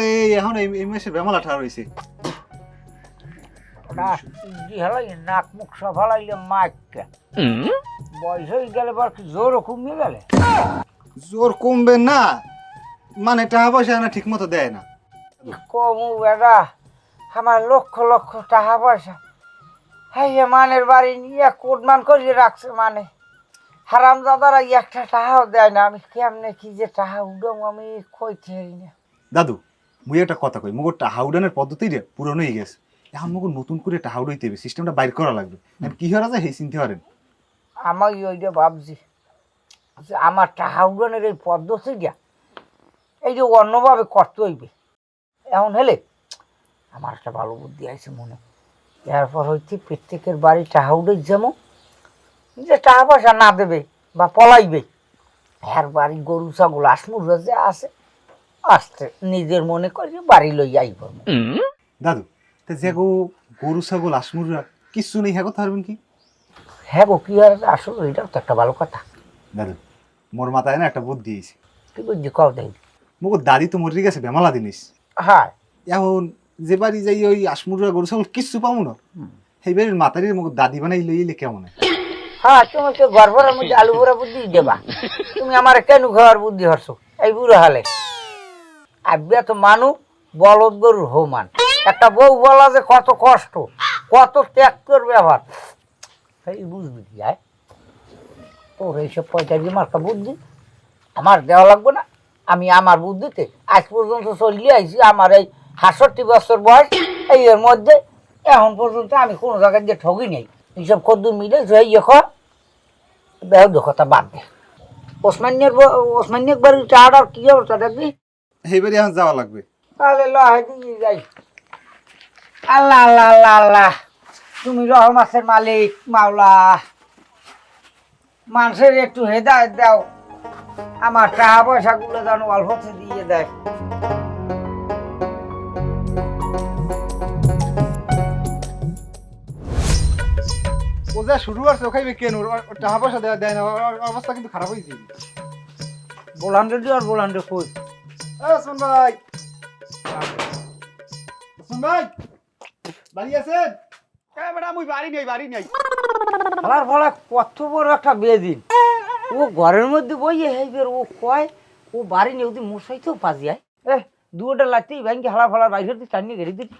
এই এখন এই মাসে বেমালা হালাই নাক মুখ সব হালাইলে মাইকটা বয়স হয়ে গেলে বার কি জোরও কমিয়ে গেলে? জোর কমবে না মানে টাকা পয়সা না ঠিক মতো দেয় না। কমু বেটা আমার লক্ষ লক্ষ টাকা পয়সা। হ্যাঁ মানের বাড়ি নিয়ে কোটমান করিয়ে রাখছে মানে। হারাম দাদারা একটা টাকাও দেয় না আমি কেমনে কি যে টাকা উডম আমি কইতে না। দাদু মুই একটা কথা কই মুগর টাহা উডানের পদ্ধতি রে পুরনো হয়ে গেছে। এখন মুগর নতুন করে টাহা উড়াইতে হবে সিস্টেমটা বাইর করা লাগবে। এখন কি হওয়া যায় সেই চিনতে পারেন আমি ওইটা ভাবছি। আমার টাকা উডানের এই পদ্ধতিটা এই যে অন্যভাবে করতে হইবে। এমন হলে আমার একটা ভালো বুদ্ধি আছে মনে। এরপর হইতে প্রত্যেকের বাড়ি টাকা উঠে যেমন যে টাকা পয়সা না দেবে বা পলাইবে হ্যার বাড়ি গরু ছাগল আসমুর যে আছে আসতে নিজের মনে করে বাড়ি লই আইব। দাদু তা যে গো গরু ছাগল আসমুরা কিচ্ছু নেই হ্যাঁ কথা পারবেন কি? হ্যাঁ গো কি আর আসল এটাও তো একটা ভালো কথা। দাদু মোর মাথায় না একটা বুদ্ধি দিয়েছে কি বুঝছি কও দেই? মুগর দাদি তো মরে গেছে বেমালা জিনিস হ্যাঁ। এখন যে বাড়ি যাই ওই আসমুরা গরু ছাগল কিচ্ছু পাবো না। সেই বাড়ির মাতারি মুগর দাদি বানাই লইলে কেমন? হ্যাঁ তুমি তো গর্ভরের মধ্যে আলু ভরা বুদ্ধি দেবা। তুমি আমার কেন খাওয়ার বুদ্ধি হরছো এই বুড়ো হালে। আব্বা তো মানু, বলদ গরুর হমান। একটা বউ বলা যে কত কষ্ট, কত ত্যাগ ব্যবহার এই বুঝবি কি, আয়। তোর এইসব পয়তারি মার্কা বুদ্ধি। আমার দেওয়া লাগবে না। আমি আমার বুদ্ধিতে আজ পর্যন্ত চলিয়ে আইছি, আমার এই সাতষট্টি বছর বয়স, এই এর মধ্যে। এখন পর্যন্ত আমি কোনো জায়গায় যে ঠগি নেই। এইসব কদ্দুর মিলে যে ইয়ে বেহ কথা বাদ দে। ওসমানিয়ার ওসমানিয়ার বাড়ির টাকাটার কি অবস্থা দেখবি? বাড়ি এখন যাওয়া লাগবে। তাহলে লহে দিয়ে যাই। আল্লাহ আল্লাহ আল্লাহ আল্লাহ। তুমি রহমাসের মালিক মাওলা। মানুষের একটু হেদায়ত দাও। আমার টাকা পয়সাগুলো যেন অল্পতে দিয়ে দেয়। ও যা শুরু আছে ওখানে কেন? ওর ওর টাকা পয়সা দেয় দেয় না ওর ওর অবস্থা কিন্তু খারাপ হয়েছে। বোলান্ডে দিও আর বোলান্ডে কই? ওসমান ভাই ওসমান ভাই বাড়ি আছেন হ্যাঁ ম্যাডাম ওই বাড়ি নেই বাড়ি নেই কত বড় একটা বেদিন ও ঘরের মধ্যে বইয়ে ও কয় ও বাড়ি নেই ওদের মশাইতেও পাজি যায় এ দুটা লাগতেই ব্যাংকে হালা ফালা বাইরে টানিয়ে গেড়ে দেখছ?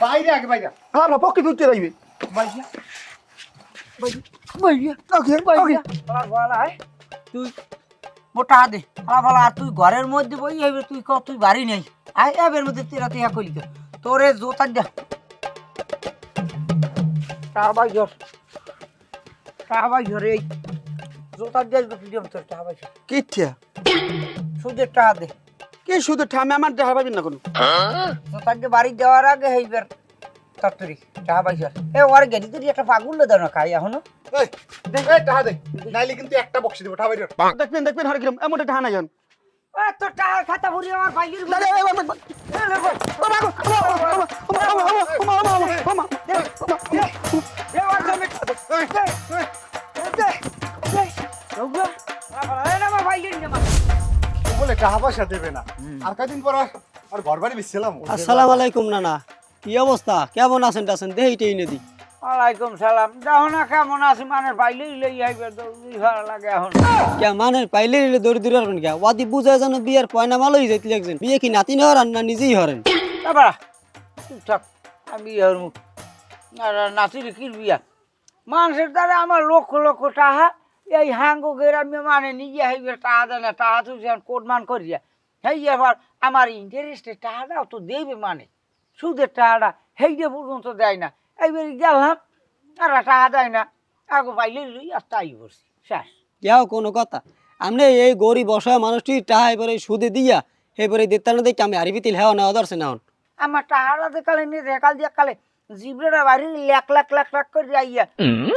বাইরে আগে বাইরে বাইরে। বাইরে। বাইরে। তুই মোটা দে ফালা আর তুই ঘরের মধ্যে বই হইবে তুই ক তুই বাড়ি নেই আয় এবের মধ্যে তেরা তেহা করি দে তোরে দে জোর এই দিয়ে তুই দিম তোর টাকা বাই কিঠিয়া সুদের টাকা দে কি শুধু ঠামে আমার দেখা পাবি না কোনো জোতার দিয়ে বাড়ি যাওয়ার আগে হইবার তত্তরি এ ওর গেড়ি তুই একটা পাগুল দেন না খাই এখনও এই এই টাকা দে নাইলে কিন্তু একটা বক্সি দেবো টাকা বাইরে দেখবেন দেখবেন হরে কিরম এমন টাহা নাই জন এ তোর টাকা খাতা ভরি আমার পাইলির বলে টাকা পয়সা দেবে না আর কয়দিন পর আর- ঘর বাড়ি বেচছিলাম আসসালামু আলাইকুম নানা কি অবস্থা? কেমন আছেন টাছেন? দেহিটেই নদী। ওয়ালাইকুম সালাম। দেখো না কেমন আছে? মানে পাইলেই লই আইবে দৌড়ি ভালো লাগে এখন। কে মানে পাইলে নিলে দৌড়ি দৌড়ি হবেন কে? ওয়াদি বুঝায় যেন বিয়ের পয়না মালই যাইতে লাগছেন। বিয়ে কি নাতি হরান না নিজেই হরেন? তারপর চুপচাপ আমি হরমু। আর নাতির কি বিয়া? মানুষের দ্বারা আমার লক্ষ লক্ষ টাকা এই হাঙ্গো গ্রামে মানে নিজে হইবে টাকা দেয় না টাকা তুই কোট মান করিয়া। হেই এবার আমার ইন্টারেস্টের টাকাটাও তো দেবে মানে। সুদের টাকাটা হেইটা পর্যন্ত দেয় না। এইবার গেলাম আর টাকা দেয় না। আগে পাইলে লই আর তাই করছি শেষ। কেউ কোনো কথা। আপনি এই গরিব অসহায় মানুষটি টাহা এবারে সুদে দিয়া এবারে দিতে না দেখি আমি হারিবি তিল হেওয়া নেওয়া ধরছে না। আমার টাহারা দেখালে নিয়ে রেকাল দিয়ে কালে। জিবরেরা বাড়ি লাখ লাখ লাখ লাখ করে যাইয়া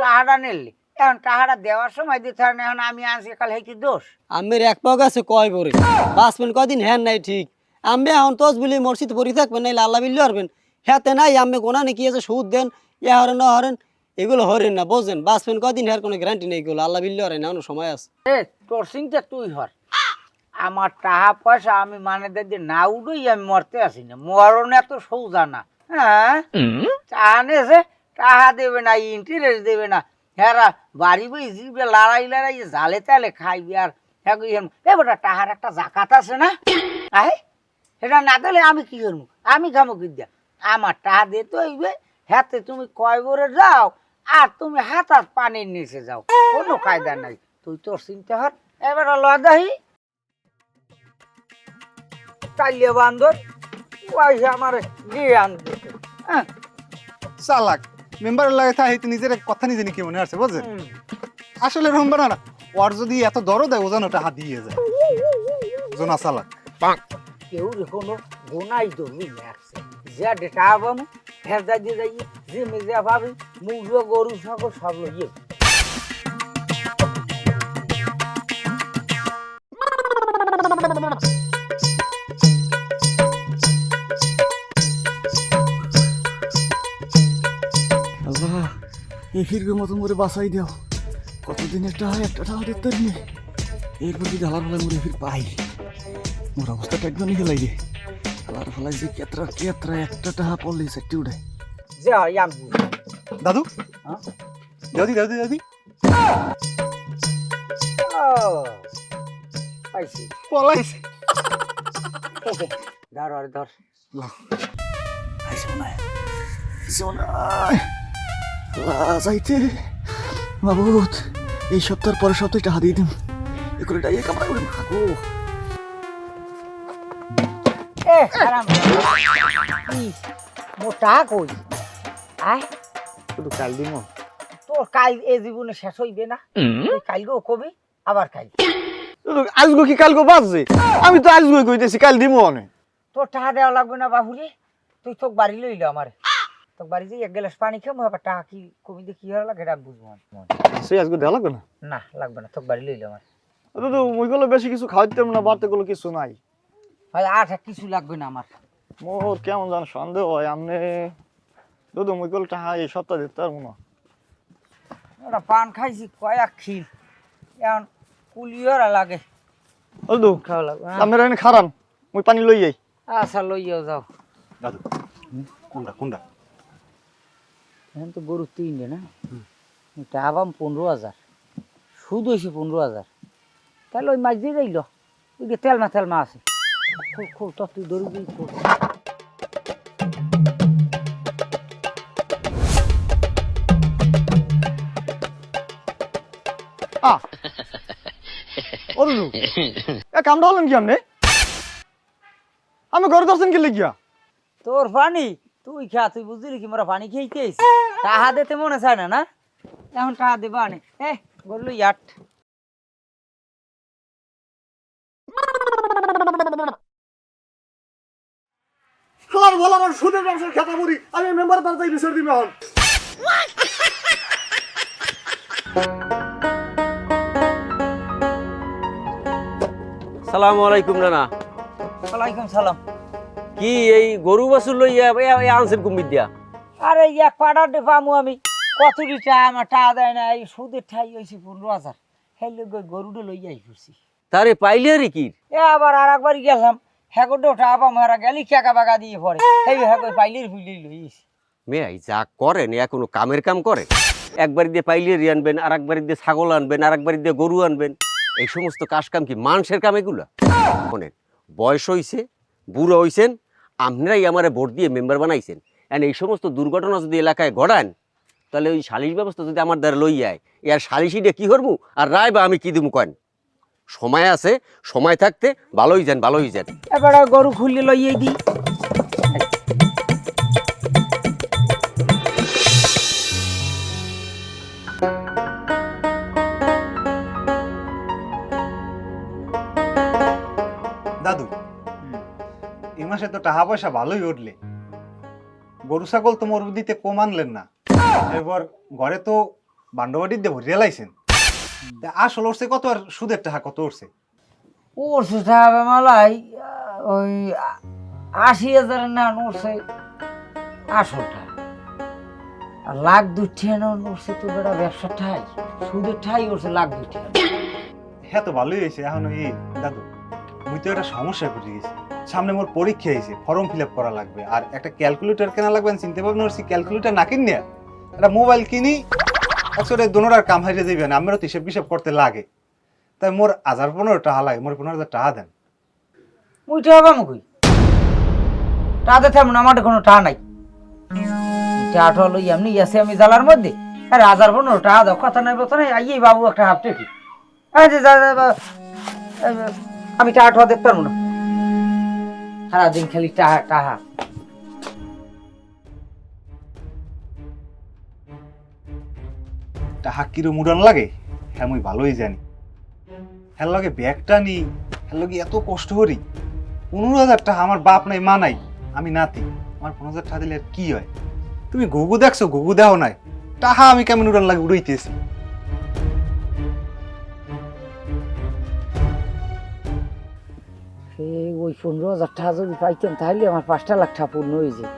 টাহারা নিলে। এখন টাহারা দেওয়ার সময় দিতে হয় না এখন আমি আনছি কাল হেকি দোষ। আমের এক পাক আছে কয় পরে বাঁচবেন কদিন হ্যান নাই ঠিক। আমি এখন তোজ বলি মসজিদ পড়ি থাকবেন নাইলে আল্লাহ বিল্লি হরবেন। হ্যাঁ নাই আমি গোনা নাকি আছে সুদ দেন ইয়া হরেন না হরেন এগুলো হরেন না বোঝেন বাঁচবেন কদিন হ্যার কোনো গ্যারান্টি নেই এগুলো আল্লাহ বিল্লি হরেন না সময় আছে। এ তোর চিন্তা তুই হর আমার টাকা পয়সা আমি মানে যে না উঠেই আমি মরতে আসি না। মরণ এত সৌজা না। হ্যাঁ? যে টাকা দেবে না ইন্টারেস্ট দেবে না। হ্যাঁ বাড়ি বই জিবে লড়াই লড়াই জালে তালে খাইবি আর হ্যাঁ এ বেটা টাহার একটা জাকাত আছে না? আই সেটা না দিলে আমি কি করব? আমি খামো কি দিয়া আমার টাকা দিতে হইবে হাতে তুমি কয় ভরে যাও আর তুমি হাত হাত পানির নিচে যাও। কোনো কায়দা নাই। তুই তোর চিন্তা হর এবার লদাহি চালিয়ে বান্ধব পয়সা আমার দিয়ে আনতে হ্যাঁ? চালাক মেম্বারের লাগে থাকে নিজের কথা নিজে কি মনে আছে বুঝছেন? হুম। আসলে রম্বা না ওর যদি এত দরদ দেয় ওজন ওটা হাত দিয়ে যায়। জোনা চালাক। কেউ কোনো গোনাই ধরবি লাগছে যা ডেটা পাবো ফেরদা দিয়ে যাই যে মেজে পাবি মুগ গরু সকল সব লইয়ে। আল্লাহ ফিরবে মতন করে বাসাই দাও। কতদিন একটা হয়, একটা টাকা দেখতে নি এরপর যদি আলার ফলাই মরে ফির পাই। মোর অবস্থা টাইট বানি গেলাই রে আলার ফলাই যে কেতরা কেতরা একটা টাকা পড়লে সেটি উঠে যে আমি দাদু? হ্যাঁ? দাদি দাদি দাদি। পাইছি। পলাইছে। ধর আর ধর। আইসে মনে হয়। আইসে মনে হয়। যাইতে। বাবুত এই সপ্তাহের পরের সপ্তাহে টাকা দিয়ে দিন এ করে ডাইয়ে কামড়া করে ভাগো মোটা কই? আয়। শুধু কাল দিন তোর কাল এ জীবনে শেষ হইবে না। তুই কালকেও কবি আবার কাল। আজগো কি কালগো বাজছে? আমি তো আজগো কইতেছি কাল দিমু অনে। তোর টাকা দেওয়া লাগবে না বাহুরে? তুই তোক বাড়ি লইল আমার। তোক বাড়ি যাই এক গ্লাস পানি খাব আবার টাকা কি কবি দিয়ে কি লাগে এটা বুঝব আমি। সে আজগো দেওয়া লাগবে না? না লাগবে না তোক বাড়ি লইল আমার। দাদু মুইগুলো বেশি কিছু খাওয়াইতাম না বাড়তে গুলো কিছু নাই। ভাই আর কিছু লাগবে না আমার। মোর কেমন জান সন্দেহ হয় আমনে দাদু মুইগুলো টাকা এই সপ্তাহ দিতে পারব না। ওটা পান খাইছি কয়েক খিল। এখন কুলিওরা লাগে। দাদু খাওয়া লাগবে হ্যাঁ? আপনার এনে খারান মুই পানি লই যাই আচ্ছা লইয়াও যাও। দাদু কোনটা কোনটা? এখন তো গরু তিনটে না? টাকা পাম পনেরো হাজার। সুদ হয়েছে পনেরো হাজার। তাহলে ওই মাছ দিয়ে যাইল ওই যে তেলমা তেলমা আছে। খুব খুব তো তুই ধরবি ও দাদু এ কামটা হলেন কি আমি ঘরে দর্শন কি লিখিয়া? তোর পানি তুই খা, তুই বুঝলি কি মোরা পানি খেয়েছিস টাহা দিতে মনে চায় না না? এখন টাহা দেবা আনে? এ বলল ইয়াট খালার বলার আর সুদের ব্যবসার খেতা আমি মেম্বার বিচার দিবে এখন। সালামু আলাইকুম নানা ওয়ালাইকুম সালাম। কি এই গরু বাছুর লইয়া এ- এ আনছেন কুমির দিয়া আরে এক পাড়ার ডে পামু আমি কতটি টাকা আমার টাকা দেয় না এই সুদের ঠাই হয়েছে পনেরো হাজার। লোক গরুটা লইয়াই করছি তারে পাইলে রে কি? এ আবার আর একবার গেলাম। হ্যাগোটো টাকা পাম হেরা গেলি খেকা বাগা দিয়ে পড়ে সেই হ্যাগো পাইলির ফুলির লইছি। মেয়াই যা করেন এ কোনো কামের কাম করে একবার দিয়ে পাইলে আনবেন আর একবার দিয়ে ছাগল আনবেন আর একবার দিয়ে গরু আনবেন। এই সমস্ত কাজ কাম কি মানুষের কাম এগুলা? শোনেন, বয়স হইছে বুড়ো হইছেন আপনারাই আমারে ভোট দিয়ে মেম্বার বানাইছেন। এন্ড এই সমস্ত দুর্ঘটনা যদি এলাকায় ঘটান, তাহলে ওই সালিশ ব্যবস্থা যদি আমার দ্বারা লই যায় এর সালিশি দিয়ে কী করব আর রায় বা আমি কী দিমু কয়েন সময় আছে সময় থাকতে ভালোই যান ভালোই যান। এবার গরু খুললে লইয়ে দিই দাদু এই মাসে তো টাকা পয়সা ভালোই উঠলে। গরু ছাগল তো দিতে কম আনলেন না। এবার ঘরে তো বান্ডবাড়ির দিয়ে ভরিয়ে লাইছেন। আসল উঠছে কত আর সুদের টাকা কত উঠছে ওর সুতা হবে মালাই ওই আশি হাজার না উঠছে আসলটা আর লাখ দুই ঠিয়ানো উঠছে তো বেটা ব্যবসা ঠাই সুদের ঠাই উঠছে লাখ ঠিয়ানো হ্যাঁ তো ভালোই হয়েছে এখন এই দাদু মুই তো একটা সমস্যা পড়ে গেছি। সামনে মোর পরীক্ষা হয়েছে ফর্ম ফিল আপ করা লাগবে আর একটা ক্যালকুলেটর কেনা লাগবে চিন্তা ভাবনা করছি ক্যালকুলেটর না কিনে একটা মোবাইল কিনি আসলে দোনোটার কাম হারিয়ে যাবে না আমারও তো হিসেব হিসাব করতে লাগে। তাই মোর হাজার পনেরো টাকা লাগে, মোর পনেরো হাজার টাকা দেন। মুই টাকা পাবো কই? টাকা দিতে তেমন আমার কোনো টাকা নাই। টাকা হলো এমনি আছে আমি জ্বালার মধ্যে। আরে হাজার পনেরো টাকা দাও, কথা নাই কথা নাই, আইয়ে বাবু একটা হাফ টেকি। যে, আমি টাকা ঠাকা দেখতে পারব না। সারাদিন খালি টাহা টাহা। টাকা কিরো মুডান লাগে? হ্যাঁ মুই ভালোই জানি। হ্যাঁ লগে ব্যাগটা নি। হ্যাঁ লগে এত কষ্ট করি। পনেরো হাজার টাকা আমার বাপ নাই মা নাই আমি নাতি। আমার পনেরো হাজার টাকা দিলে আর কি হয়? তুমি গুগু দেখছ? গুগু দেও নাই। টাহা আমি কেমন উড়ান লাগে উড়াইতেছি। ওই পনেরো হাজার টাকা যদি পাইতাম তাহলে আমার পাঁচটা লাখ টাকা পূর্ণ হয়ে যেত।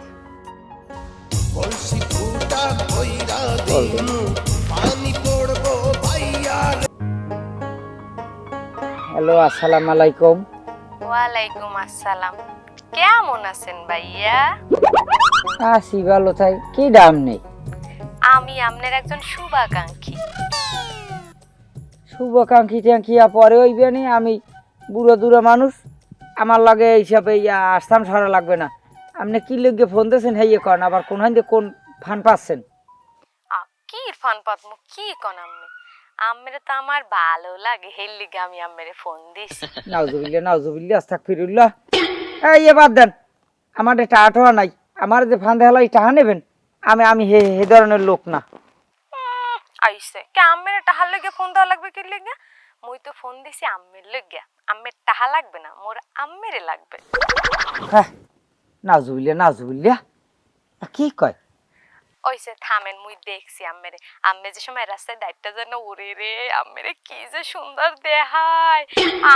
হ্যালো আসসালামু আলাইকুম। ওয়ালাইকুম আসসালাম। কেমন আছেন ভাইয়া? আসি ভালো তাই কি দাম নেই? আমি আপনার একজন শুভাকাঙ্ক্ষী। শুভাকাঙ্ক্ষী ট্যাঙ্কিয়া পরে হইবে নি আমি বুড়ো দূরে মানুষ। আমার লাগে এই হিসাবে আসতাম সারা লাগবে না। আপনি কি লিখে ফোন দিয়েছেন হেয়ে করেন আবার কোন হাইন্দে কোন ফান পাচ্ছেন? কি ফান পদ্ম কি কোন আম্মে আম্মেরে তো আমার ভালো লাগে হের লিগে আমি আম্মেরে ফোন দিছি। নাউজুবিল্লা নাউজুবিল্লা আস্তাক ফিরুল্লাহ এই এ বাদ দেন। আমার টাকা টোয়া নাই। আমার যে ফান দেখাল এই টাকা নেবেন? আমি আমি হে হে ধরনের লোক না। আইসে। কে আম্মেরে টাহার লগে ফোন দেওয়া লাগবে কি লিগে? মুই তো ফোন দিছি আম্মের লগে। আম্মের টাহা লাগবে না মোর আম্মেরে লাগবে। হ্যাঁ নাউজুবিল্লা নাউজুবিল্লা কি কয়? ওইসে থামেন, মুই দেখছি আম্মেরে। আম্মে যে সময় রাস্তায় দায়িত্বটা যেন উড়ে রে, আম্মেরে কি যে সুন্দর দেহায়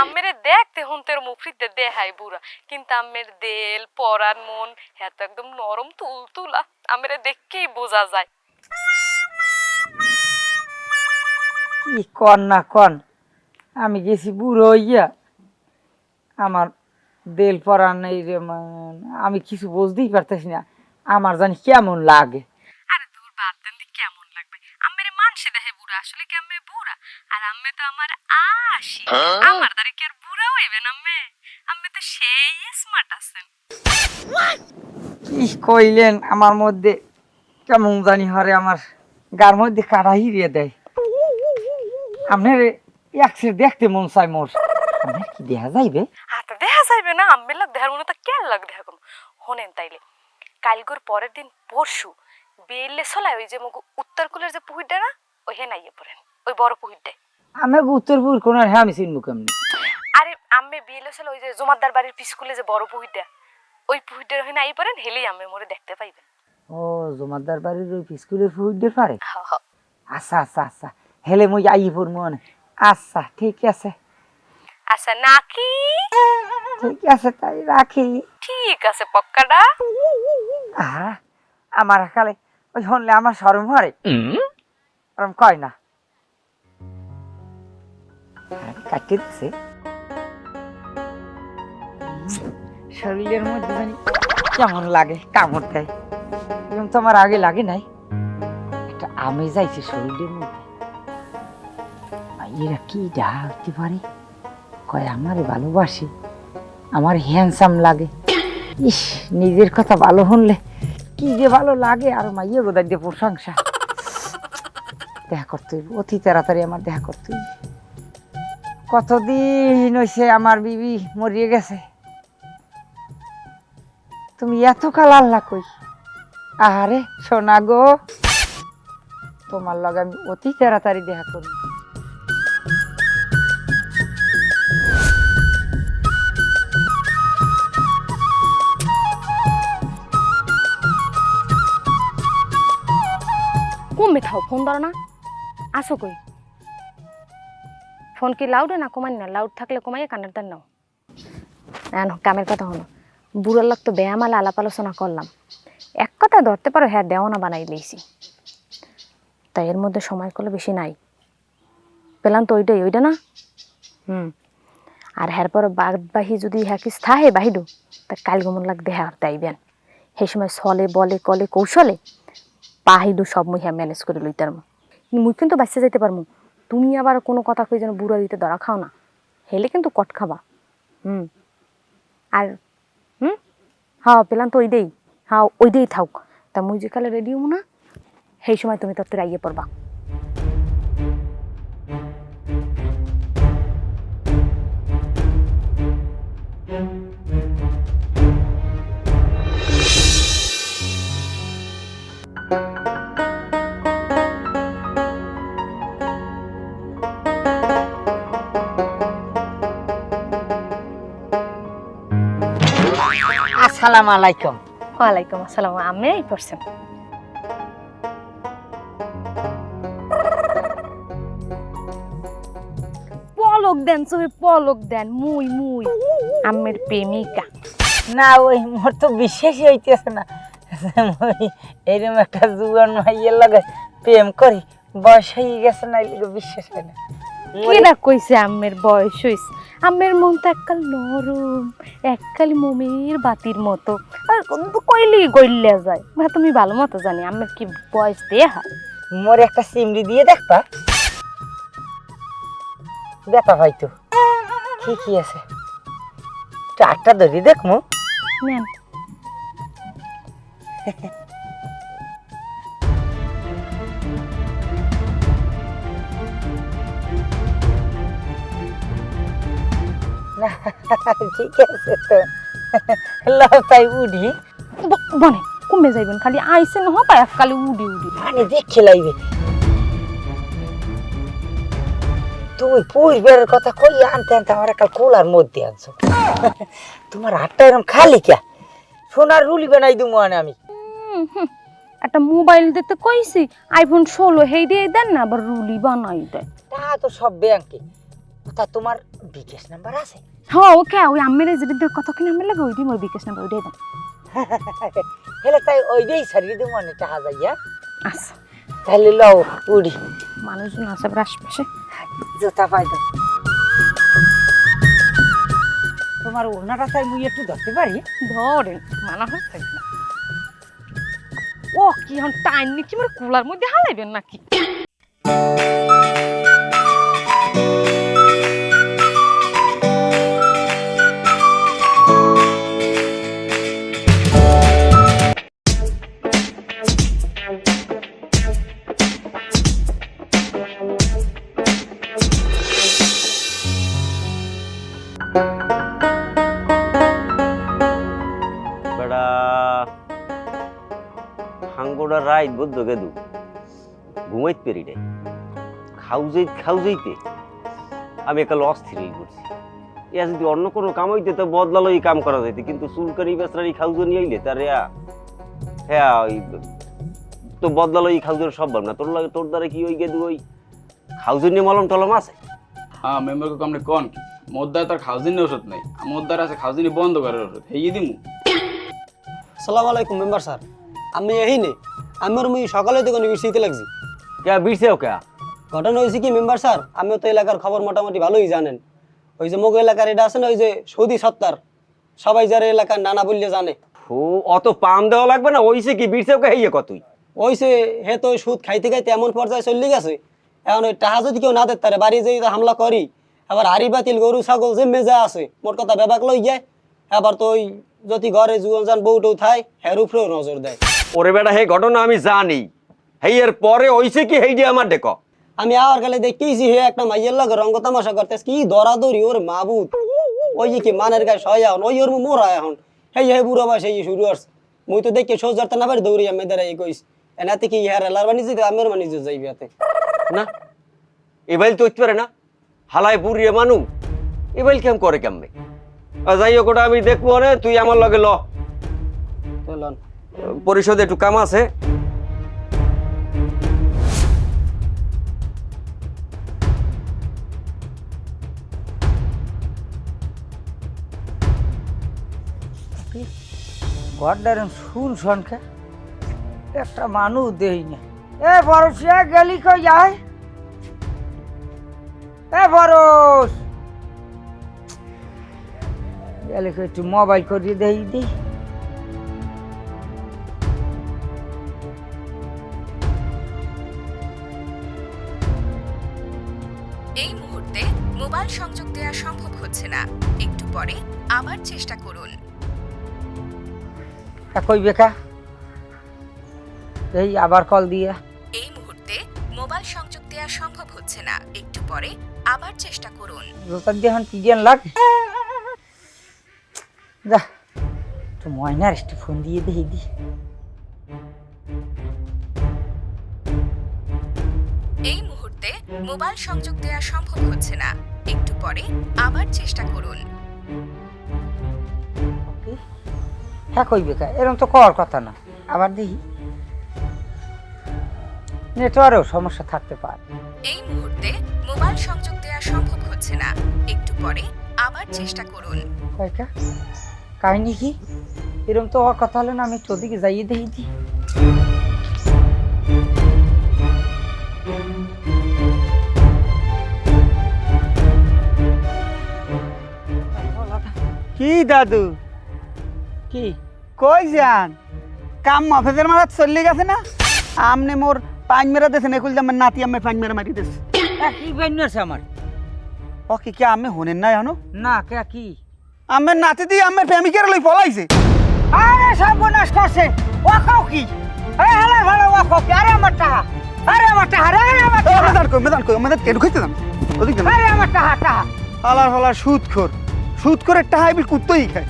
আম্মেরে দেখতে হুনতের মুফরিতে দেহায় বুড়া। কিন্তু আম্মের দেল পরান মন হ্যাঁ একদম নরম তুল তুলা আম্মেরে দেখকেই বোঝা যায়। কি কন না কন, আমি গেছি বুড়ো হইয়া। আমার দেল পরান আমি কিছু বুঝতেই পারতেছি না। আমার জানি কেমন লাগে আরে দূর বাদ দেন দি কেমন লাগবে আম্মেরে মানসে দেখে বুড়া আসলে কি আম্মে বুড়া? আর আম্মে তো আমার আশি। আমার দ্বারা কি আর বুড়া হইবেন আম্মে? আম্মে তো সেই স্মার্ট আছেন। কি কইলেন আমার মধ্যে? কেমন জানি হরে আমার গার মধ্যে কাটা হিরিয়ে দেয়। আপনার একসে দেখতে মন চাই মোর। আপনার কি দেখা যাইবে? হাতে দেখা যাইবে না আম্মের লাগ দেখার মনে তো কেন লাগ দেখা কোনো হনেন তাইলে কালগুর পরের দিন পরশু বেললে চলায় ওই যে মুখ উত্তর কুলের যে পুহিরটা না? ওই হে নাইয়ে পড়েন ওই বড় পুহিরটাই আমি উত্তরপুর কোনার হ্যাঁ আমি চিনবো কেমনি? আরে আম্মে বিয়েলে চলে ওই যে জমাদ্দার বাড়ির পিসকুলে যে বড় পুহিরটা ওই পুহিরটার হয়ে নাই পড়েন হেলেই আম্মে মোরে দেখতে পাইবেন ও জমাদার বাড়ির ওই স্কুলের ফুইডের পারে? হ, হ। আচ্ছা আচ্ছা আচ্ছা হেলে মুই আই পড়ব মনে। আচ্ছা ঠিক আছে। আচ্ছা নাকি? ঠিক আছে তাই রাখি। ঠিক আছে পক্কাটা। আহা আমার কালে ওই শুনলে আমার সরম হরে ওরম কয় না কাটিয়ে দিচ্ছে শরীরের মধ্যে জানি কেমন লাগে? কামড় দেয়। এরকম তো আমার আগে লাগে নাই? একটা আমি যাইছে শরীরের মধ্যে। এরা কি ডাকতে পারে? কয় আমারে ভালোবাসে। আমার হ্যান্ডসাম লাগে। ইস নিজের কথা ভালো শুনলে কি যে ভালো লাগে। আর মাইয়ে গোদার দিয়ে প্রশংসা। দেখা করতে হইব, অতি তাড়াতাড়ি আমার দেখা করতে হইব। কতদিন হয়েছে আমার বিবি মরিয়ে গেছে? তুমি এত কাল আল্লাহ কই? আরে সোনা গো। তোমার লগে আমি অতি তাড়াতাড়ি দেখা করব কমবে থাও ফোন ধরো না। আসো কই? ফোন কি লাউডে না কমান না? লাউড থাকলে কমাইয়া কানের দেন নাও। না কামের কথা হলো বুড়োর লোক তো বেয়ামালা আলাপ আলোচনা করলাম। এক কথা ধরতে পারো হ্যাঁ দেওয়া না বানাই লইছি তাই এর মধ্যে সময় করলে বেশি নাই। পেলাম তো ওইটাই, ওইটা না? হুম। আর হ্যার পর বাদ বাহি যদি হ্যাঁ কিস থাহে বাহিডু, তা কাল গমন লাগ দেহা তাইবেন সেই সময় ছলে বলে, কলে, কৌশলে পাহিডু সব মুই ম্যানেজ করে লইতার মুই কিন্তু বাঁচিয়ে যাইতে পারমু। তুমি আবার কোনো কথা কই যেন বুড়া দিতে ধরা খাও না। হেলে কিন্তু কট খাবা। হুম। আর, হুম? হাও, পেলাম তো ওই দেই হ্যাঁ ওই দেই থাক তা মুই যে কালে রেডি হব না, সেই সময় তুমি তত্ত্বের আইয়ে পড়বা। আসসালামু আলাইকুম। ওয়ালাইকুম আসসালাম আমি এই পড়ছেন। পলক দেন সবে পলক দেন মুই মুই। আমের প্রেমিকা। না ওই মোর তো বিশ্বাসই হইতেছে না। মই এরকম একটা জুয়ান মাইয়ের লগে প্রেম করি বয়স হয়ে গেছে না এগুলো বিশ্বাস হয় না। কেনা কইছে আমের বয়স হইছে? আমের মন তো এককাল নরম এককাল মোমের বাতির মতো। আর কইলি গইলে যায়। ভাই তুমি ভালো মতো জানি আমের কি বয়স দিয়ে হয়? মোর একটা সিমড়ি দিয়ে দেখবা ব্যথা হয়তো ঠিকই আছে? চারটা ধরি দেখমু নেন। ঠিক আছে তো। লও তাই উঠি ব- বনে কমে যাইবেন খালি আইসে নহ পায় এককালে উডি উডি। পানি দেখে লাইবে। তুমি পরিবারের কথা কই আনতে আনতে আমার একটা কোলার মধ্যে আনছো। তোমার হাতটা এরকম খালি কে সোনার রুলি বানাই দিমু আনে আমি। একটা মোবাইল দিতে কইছি আইফোন ষোলো হেই দিয়ে দেন না আবার রুলি বানাই দেয়। তা তো সব ব্যাংকে। তা তোমার বিকাশ নাম্বার আছে? হ্যাঁ ওকে ওই আমের যদি কত কিনা আমের লাগে ওই দিন ওই বিকাশ নাম্বার ওইটাই দেন হেলে তাই ওই দিয়েই সারিয়ে দিমু আনে টাকা যাইয়া আচ্ছা। তাহলে লও উড়ি। মানুষজন আছে আশপাশে। জুতা পাই দাও। তোমার ওনাটা তাই মুই একটু ধরতে পারি? ধরেন মানা হয়ে থাকবে না ও কি এখন টাইম নিচ্ছি মানে কুলার মধ্যে হালাইবেন নাকি? রাইত বদ্ধ গেদু ঘুমাইত পেরি নাই। খাউজাই খাউজাইতে আমি একাল অস্থির হয়ে পড়ছি ইয়া যদি অন্য কোনো কাম হইতে তো বদলালো এই কাম করা যাইতে কিন্তু চুলকানি বেসরানি খাউজো নিয়ে আইলে তার ইয়া হ্যাঁ ওই তো বদলালো এই খাউজোর সব না তোর লাগে তোর দ্বারা কি ওই গেদু ওই খাউজো নিয়ে মলম টলম আছে? হ্যাঁ মেম্বারকে কমনে কন কি? মোদ্দার তার খাউজিনের ওষুধ নাই। মোদ্দার আছে খাউজিনি বন্ধ করার ওষুধ। হেই দিমু। সালাম আলাইকুম মেম্বার স্যার। আমি এই নে আমার মুই সকালে তো কোনো বৃষ্টিতে লাগছি। কে বিরছেও কে ঘটনা হয়েছে কি মেম্বার স্যার আমিও তো এলাকার খবর মোটামুটি ভালোই জানেন। ওই যে মোগল এলাকার এটা আছে না ওই যে সৌদি সত্তার সবাই যারা এলাকার নানা বললে জানে। ও অত পাম দেওয়া লাগবে না ওইসে কি বিরছেও কে হেইয়ে কতই ওই সে হে তো সুদ খাইতে খাইতে এমন পর্যায়ে চলে গেছে। এখন ওই টাহা যদি কেউ না দিতে পারে বাড়ি যেই হামলা করি আবার হাড়ি বাতিল গরু ছাগল যে মেজা আছে মোর কথা বেবাক লই যায় আবার তো ওই যদি ঘরে জুয়ন যান বউটৌ থাই হের উপরেও নজর দেয়। ওরে বেটা হে ঘটনা আমি জানি। হেই এর পরে ওইসে কি? হেই দিয়ে আমার দেখো। আমি আওয়ার কালে দেখতেইছি হে একটা মাইয়ের লাগে রঙ্গ তামাশা করতেছ। কি দরাদরি ওর মাবুত ওই যে কি মানের গায়ে সয় এখন ওই ওর মোরা এখন। হেই হে বুড়ো বয়স এই শুরু করছে মুই তো দেখে সোজ ধরতে না পারি দৌড়ি আমি দাঁড়াই কইস এনাতে কি ইহার এলার বানিয়ে যেতে আমের বানিয়ে যাইবে এতে না? এবাইল তো হইতে পারে না। হালায় পুরিয়ে মানু। এবাইল কেম করে আর যাই হোক ওটা আমি দেখব রে তুই আমার লগে ল। চলন পরিষদে একটু কাম আছে। শুন শনকে? একটা মানুষ দেই না। এ ভরসা গেলি কই যায়? এ ভরস! গেলে একটু মোবাইল করিয়ে দেই দি এই মুহূর্তে মোবাইল সংযোগ দেওয়া সম্ভব হচ্ছে না। একটু পরে আবার চেষ্টা করুন। তা কই বেকা। এই আবার কল দিয়া। এই মুহূর্তে মোবাইল সংযোগ দেওয়া সম্ভব হচ্ছে না। একটু পরে আবার চেষ্টা করুন। জোতার দিয়ে এখন পিডিয়ান লাগ? যা একটু ময়নার একটু ফোন দিয়ে দেই মোবাইল সংযোগ দেওয়া সম্ভব হচ্ছে না। একটু পরে আবার চেষ্টা করুন। হ্যাঁ কই বেকা এরকম তো কর কথা না। আবার দেখি। নেটওয়ার্কেও সমস্যা থাকতে পারে। এই মুহূর্তে মোবাইল সংযোগ দেওয়া সম্ভব হচ্ছে না। একটু পরে আবার চেষ্টা করুন। কয়টা কাহিনী কি? এরকম তো হওয়ার কথা হলে না আমি তোদিকে যাইয়ে দেখি। দি কি দাদু? কি? কই যান? কাম মফেজের মারা চললে গেছে না? আমনে মোর পাইন মেরা দেছে না কইলে আমার নাতি আমি পাইন মেরা মারি দেছে। এ, কি বেন্য আছে আমার? ও কি কি আমি হনেন না জানো না কে কি? আমের নাতি দিয়ে আমার প্রেমিকের লই পলাইছে। আরে সর্বনাশ করছে। ওয়াকাও কি? আরে হালা ভালো ওয়াকাও কি? আরে আমার টাহা। আরে আমার টাহা আরে আমার টাহা। মেদান কই মেদান কই আমাদের কেন কইতে দাম ওদিক আরে আমার টাহা টাহা। হালার হালার সুদ খোর সুদ করে টাহাই বিল কুত্তই খায়।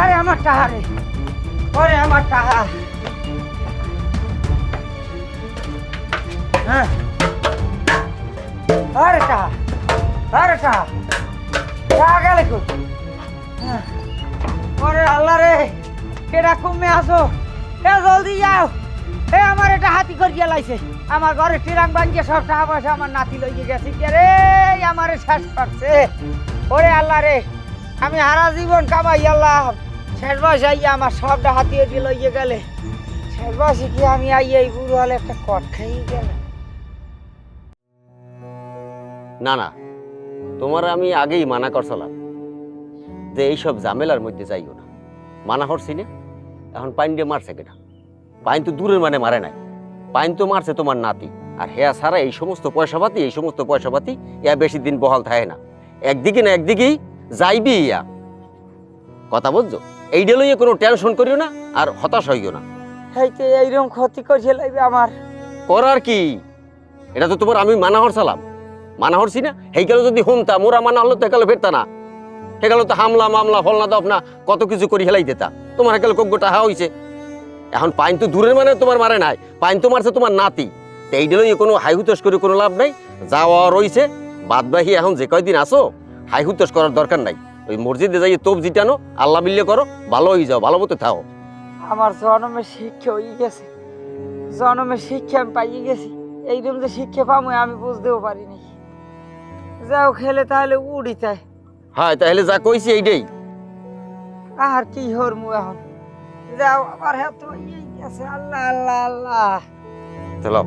আরে আমার টাহা রে। ওরে আমার টাহা। হ্যাঁ। আরে টাহা আরে টাহা। টাহা গেলে কই? হ্যাঁ। ওরে আল্লাহ রে, কেডা কমে আসো এ জলদি যাও। এ, আমার এটা হাতি করিয়া লাইছে। আমার ঘরে টিরাং বাঙ্গিয়ে সব টাকা পয়সা আমার নাতি লইয়ে গেছে। কে রে আমারে শেষ করছে? ওরে আল্লাহ রে, আমি হারা জীবন কামাই আল্লাহ। শেষ বয়সে আইয়া আমার সবটা হাতিয়ে দিয়ে লইয়ে গেলে। শেষ বয়সে কি আমি আইয়া এই বুড়ো হলে একটা কট খাইয়ে গেলাম? না না, তোমার আমি আগেই মানা করছিলাম যে এইসব ঝামেলার মধ্যে যাইও না। মানা করছি না, এখন পাইন দিয়ে মারছে কেটা পাইন তো দূরের মানে মারে নাই। পাইন তো মারছে তোমার নাতি। আর হেয়া ছাড়া এই সমস্ত পয়সাপাতি এই সমস্ত পয়সাপাতি ইয়া বেশি দিন বহাল থাকে না। একদিকে না একদিকেই যাইবি ইয়া। কথা বুঝছ? এইটা লইয়ে কোনো টেনশন করিও না আর হতাশ হইও না। হেইতে এইরকম ক্ষতি করছে লাইবে আমার। করার কি? এটা তো তোমার আমি মানা হরছিলাম মানা হরছি না হেইকালে যদি শুনতা মোরা মানা হলো তো একালে ফেরতা না। সেকালে তো হামলা মামলা ফলনা দফ না কত কিছু করি হেলাই দিতা তোমার একালে কগ্গটা হা হইছে। এখন পাইন তো দূরের মানে তোমার মারে নাই পাইন তো মারছে তোমার নাতি। তো এই দিলেই কোনো হাই হুতোষ করে কোনো লাভ নাই যাওয়া রইছে বাদ বাহি এখন যে কয়দিন আসো হাই হুতোষ করার দরকার নাই। ওই মসজিদে যাই তোপ জিটানো আল্লাহ মিল্লে করো ভালো হয়ে যাও ভালো মতো থাও। আমার জন্মের শিক্ষা হয়ে গেছে। জন্মের শিক্ষা আমি পাইয়ে গেছি। এইরকম যে শিক্ষা পাবো আমি বুঝতেও পারিনি। যাও খেলে তাহলে উড়ি তাই। হ্যাঁ তাহলে যা কইছি এইটাই। আর কি হরমু এখন? যাও আমার হাত হয়ে গেছে। আল্লাহ আল্লাহ আল্লাহ। চলো